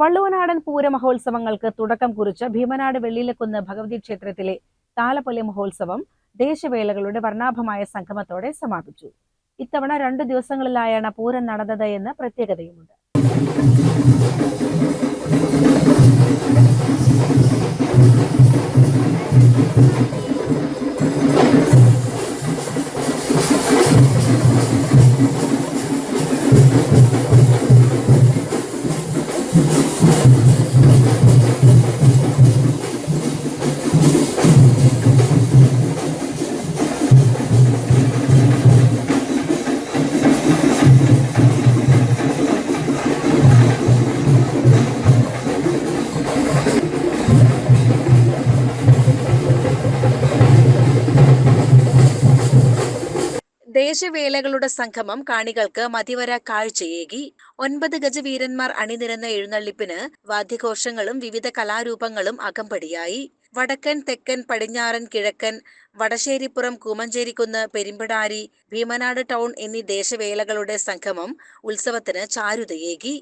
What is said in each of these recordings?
വള്ളുവനാടൻ പൂരമഹോത്സവങ്ങൾക്ക് തുടക്കം കുറിച്ച ഭീമനാട് വെള്ളിയിലക്കുന്ന് ഭഗവതി ക്ഷേത്രത്തിലെ താലപ്പൊലി മഹോത്സവം ദേശവേളകളുടെ വർണാഭമായ സംഗമത്തോടെ സമാപിച്ചു. ഇത്തവണ രണ്ടു ദിവസങ്ങളിലായാണ് പൂരം നടന്നത് എന്ന് പ്രത്യേകതയുമുണ്ട്. ദേശവേലകളുടെ സംഗമം കാണികൾക്ക് മതിവര കാഴ്ചയേകി. ഒൻപത് ഗജവീരന്മാർ അണിനിരന്ന എഴുന്നള്ളിപ്പിന് വാദ്യഘോഷങ്ങളും വിവിധ കലാരൂപങ്ങളും അകമ്പടിയായി. വടക്കൻ തെക്കൻ പടിഞ്ഞാറൻ കിഴക്കൻ വടശ്ശേരിപ്പുറം കൂമഞ്ചേരിക്കുന്ന് പെരുമ്പിടാരി ഭീമനാട് ടൗൺ എന്നീ ദേശവേലകളുടെ സംഗമം ഉത്സവത്തിന് ചാരുതയേകി.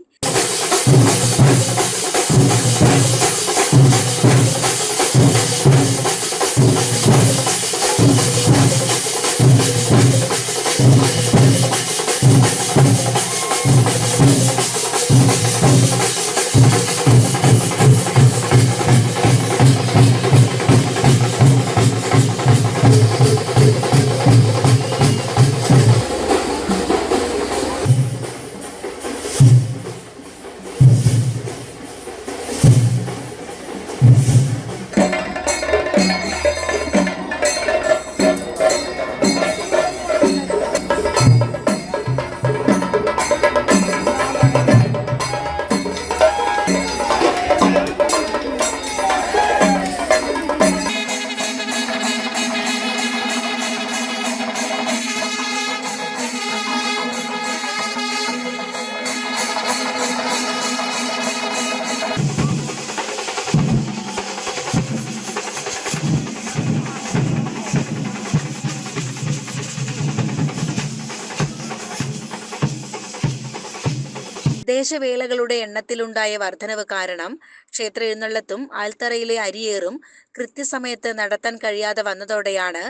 ദേശവേലകളുടെ എണ്ണത്തിലുണ്ടായ വർധനവ് കാരണം ക്ഷേത്ര എഴുന്നള്ളത്തും ആൽത്തറയിലെ അരിയേറും കൃത്യസമയത്ത് നടത്താൻ കഴിയാതെ വന്നതോടെയാണ്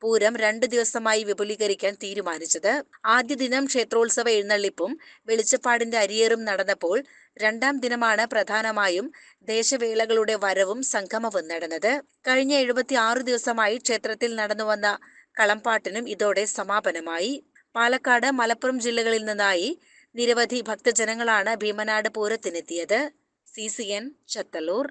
പൂരം രണ്ടു ദിവസമായി വിപുലീകരിക്കാൻ തീരുമാനിച്ചത്. ആദ്യ ദിനം ക്ഷേത്രോത്സവ എഴുന്നള്ളിപ്പും വെളിച്ചപ്പാടിന്റെ അരിയേറും നടന്നപ്പോൾ രണ്ടാം ദിനമാണ് പ്രധാനമായും ദേശവേളകളുടെ വരവും സംഗമവും നടന്നത്. കഴിഞ്ഞ എഴുപത്തി ആറ് ദിവസമായി ക്ഷേത്രത്തിൽ നടന്നുവന്ന കളംപാട്ടിനും ഇതോടെ സമാപനമായി. പാലക്കാട് മലപ്പുറം ജില്ലകളിൽ നിന്നായി നിരവധി ഭക്തജനങ്ങളാണ് Bheemanad പൂരത്തിനെത്തിയത്. C C N Chathallur.